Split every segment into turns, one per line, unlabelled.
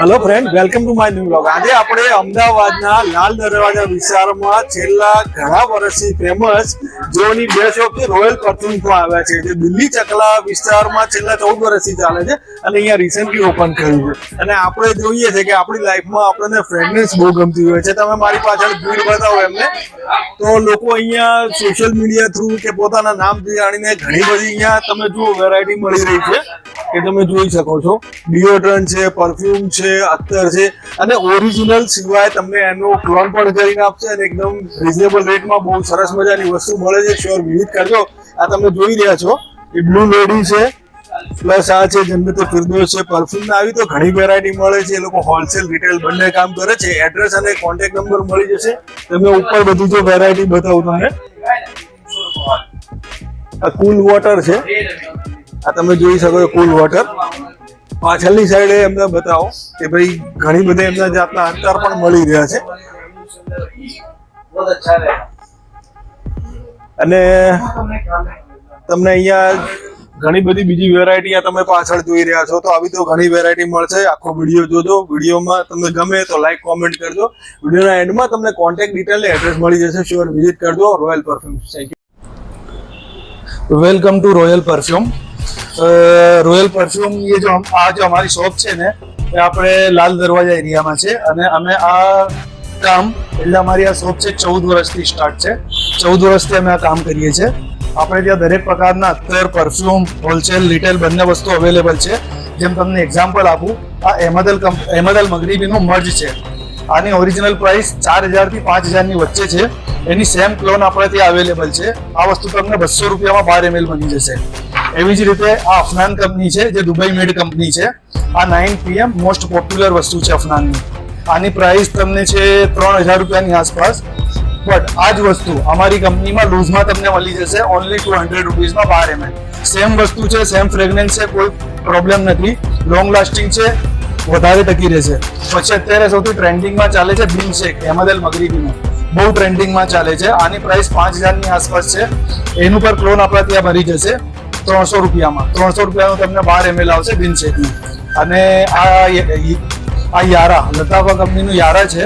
Hello friend welcome to my new blog આજે આપણે અમદાવાદના લાલ દરવાજા વિસ્તારમાં છેલ્લા ઘણા વર્ષથી ફેમસ જોની બે શોપ છે રોયલ પરફ્યુમ પણ આવ્યા છે. જે દિલ્હી ચકલા વિસ્તારમાં છેલ્લા ચૌદ વર્ષથી ચાલે છે અને અહીંયા રિસેન્ટલી ઓપન કર્યું છે. અને આપણે જોઈએ છે કે આપણી લાઈફમાં આપણને ફ્રેગ્રન્સ બહુ ગમતી હોય છે. તમે મારી પાછળ ભીડ બતાવો એમને. તો લોકો અહીંયા સોશિયલ મીડિયા થ્રુ કે પોતાના નામથી જાણીને ઘણી બધી અહીંયા તમે જુઓ વેરાયટી મળી રહી છે. કે તમે જોઈ શકો છો. ડિયોડ્રન્ટ છે પરફ્યુમ છે, અત્તર છે. અને ઓરિજિનલ સિવાય તમને એનો ક્લોન પણ કરીને આપશે અને એકદમ રિઝનેબલ રેટમાં બહુ સરસ મજાની વસ્તુ મળે છે. શ્યોર વિઝિટ કરજો. આ તમે જોઈ રહ્યા છો એ બ્લુ લેડી છે. પ્લસ આ છે જન્નત ફિરદોસ છે. પરફ્યુમ આવી તો ઘણી વેરાયટી મળે છે. એ લોકો હોલસેલ રિટેલ બંને કામ કરે છે. એડ્રેસ અને કોન્ટેક્ટ નંબર મળી જશે. તમે ઉપર બધી જો વેરાયટી બતાવું તમને. આ કુલ વોટર છે. આ તમે જોઈ શકો છો કુલ વોટર. પાછળની સાઈડે એમને બતાવો કે ભાઈ ઘણી બધી એમના જાતના અંતર પણ મળી રહ્યા છે. અને તમને અહીંયા ઘણી બધી બીજી વેરાયટી તમે પાછળ જોઈ રહ્યા છો. તો આવી તો ઘણી વેરાયટી મળશે. આખો વીડિયો જોજો. વિડીયોમાં તમને ગમે તો લાઈક કોમેન્ટ કરજો. વિડીયોના એન્ડમાં તમને કોન્ટેક્ટ ડિટેલ એડ્રેસ મળી જશે. શ્યોર વિઝિટ કરજો. Royal perfume thank you welcome to royal perfume royal perfume એ જો આ જે અમારી શોપ છે ને, એ આપણે લાલ દરવાજા એરિયામાં છે. અને અમે આ કામ, એટલે અમારી આ શોપ છે, ચૌદ વર્ષથી સ્ટાર્ટ છે. ચૌદ વર્ષથી અમે આ કામ કરીએ છીએ. આપણે ત્યાં દરેક પ્રકારના અત્તર પરફ્યુમ હોલસેલ રિટેલ બંને વસ્તુ અવેલેબલ છે. જેમ તમને એક્ઝામ્પલ આપું, આ એમદલ એમદલ મગરીબીનું મર્જ છે. આની ઓરિજિનલ પ્રાઇસ ચાર હજારથી પાંચ હજારની વચ્ચે છે. એની સેમ ક્લોન આપણે ત્યાં અવેલેબલ છે. આ વસ્તુ તમને બસો રૂપિયામાં બાર એમએલ બની જશે. એવી જ રીતે આ અફનાન કંપની છે, જે દુબઈ મેડ કંપની છે. આ નાઇન પીએમ મોસ્ટ પોપ્યુલર વસ્તુ છે અફનાનની. આની પ્રાઇસ તમને છે ત્રણ હજાર રૂપિયાની આસપાસ. બટ આ જ વસ્તુ અમારી કંપનીમાં લૂઝમાં તમને મળી જશે ઓનલી ટુ હંડ્રેડ રૂપીઝમાં બાર એમએલ સેમ વસ્તુ છે સેમ ફ્રેગ્રન્સ છે, કોઈ પ્રોબ્લેમ નથી. લોંગ લાસ્ટિંગ છે, વધારે ટકી રહેશે. પછી અત્યારે સૌથી ટ્રેન્ડિંગમાં ચાલે છે બિન શેક એમદલ મગરીબીનો. બહુ ટ્રેન્ડિંગમાં ચાલે છે. આની પ્રાઇસ પાંચ હજારની આસપાસ છે. એનું પર ક્લોન આપણા ત્યાં ભરી જશે. ત્રણસો રૂપિયામાં. ત્રણસો રૂપિયાનું તમને બાર એમએલ આવશે બિન શેકનું અને આ આ યારા લતાફા કંપનીનું યારા છે.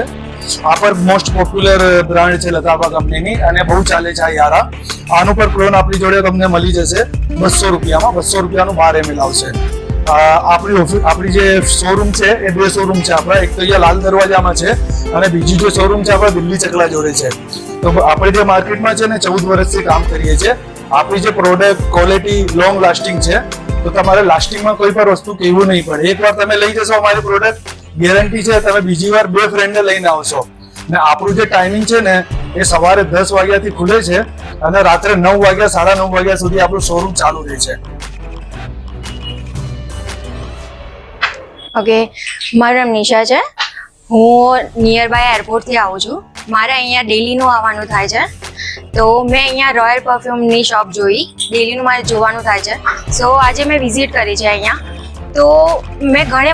આ પર મોસ્ટ પોપ્યુલર બ્રાન્ડ છે લતાફા કંપનીની અને બહુ ચાલે છે આ યારા. આનું પર ક્લોન આપણી જોડે તમને મળી જશે. બસો રૂપિયામાં, બસો રૂપિયાનું બાર એમએલ આવશે. આપણી ઓફિસ આપણી જે શોરૂમ છે, એ બે શોરૂમ છે આપણા. એક તો અહીંયા લાલ દરવાજામાં છે અને બીજી જે શોરૂમ છે, આપણા દિલ્હી ચકલા જોડે છે. તો આપણે જે માર્કેટમાં છે ને ચૌદ વર્ષથી કામ કરીએ છીએ આપણી જે પ્રોડક્ટ ક્વોલિટી લોંગ લાસ્ટિંગ છે, તો તમારે લાસ્ટિંગમાં કોઈ પણ વસ્તુ કહેવું નહીં પડે. એકવાર તમે લઈ જશો અમારી પ્રોડક્ટ ગેરંટી છે તમે બીજી વાર બે ફ્રેન્ડને લઈને આવશો. ને આપણું જે ટાઈમિંગ છે ને, એ સવારે દસ વાગ્યાથી ખુલે છે અને રાત્રે નવ વાગ્યા, સાડા નવ વાગ્યા સુધી આપણું શોરૂમ ચાલુ રહે છે.
ઓકે મારું નામ નિશા છે. હું નિયર બાય એરપોર્ટથી આવું છું. મારે અહીંયા ડેલીનું આવવાનું થાય છે. તો મેં અહીંયા રોયલ પરફ્યુમની શોપ જોઈ. ડેલીનું મારે જોવાનું થાય છે. સો આજે મેં વિઝિટ કરી છે અહીંયા. તો મેં ઘણે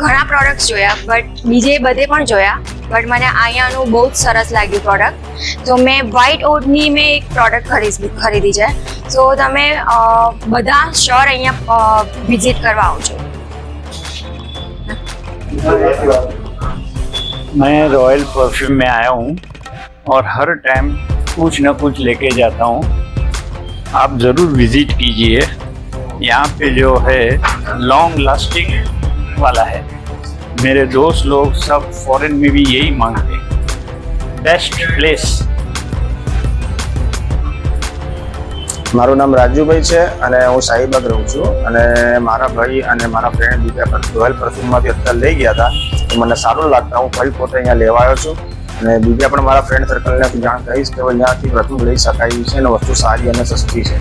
ઘણા પ્રોડક્ટ્સ જોયા બટ બીજે બધે પણ જોયા. બટ મને અહીંયાનું બહુ જ સરસ લાગ્યું પ્રોડક્ટ તો મેં વ્હાઇટ ઓટની મેં એક પ્રોડક્ટ ખરીદી ખરીદી છે. સો તમે બધા શ્યોર અહીંયા વિઝિટ કરવા આવજો.
मैं रॉयल परफ्यूम में आया हूँ और हर टाइम कुछ ना कुछ लेके जाता हूँ। आप ज़रूर विज़िट कीजिए। यहाँ पे जो है लॉन्ग लास्टिंग वाला है। मेरे दोस्त लोग सब फॉरेन में भी यही मांगते हैं। बेस्ट प्लेस
મારું નામ રાજુભાઈ છે અને હું શાહીબાગ રહું છું. અને મારા ભાઈ અને મારા ફ્રેન્ડ બીજા પણ રોયલ પરફ્યુમમાંથી અત્યારે લઈ ગયા હતા. તો મને સારું લાગતા હું ફરી પોતે અહીંયા લેવા આવ્યો છું. અને બીજા પણ મારા ફ્રેન્ડ સર્કલને જાણ કહીશ કે અહીંયાથી પ્રથમ લઈ શકાય છે અને વસ્તુ સારી અને સસ્તી છે.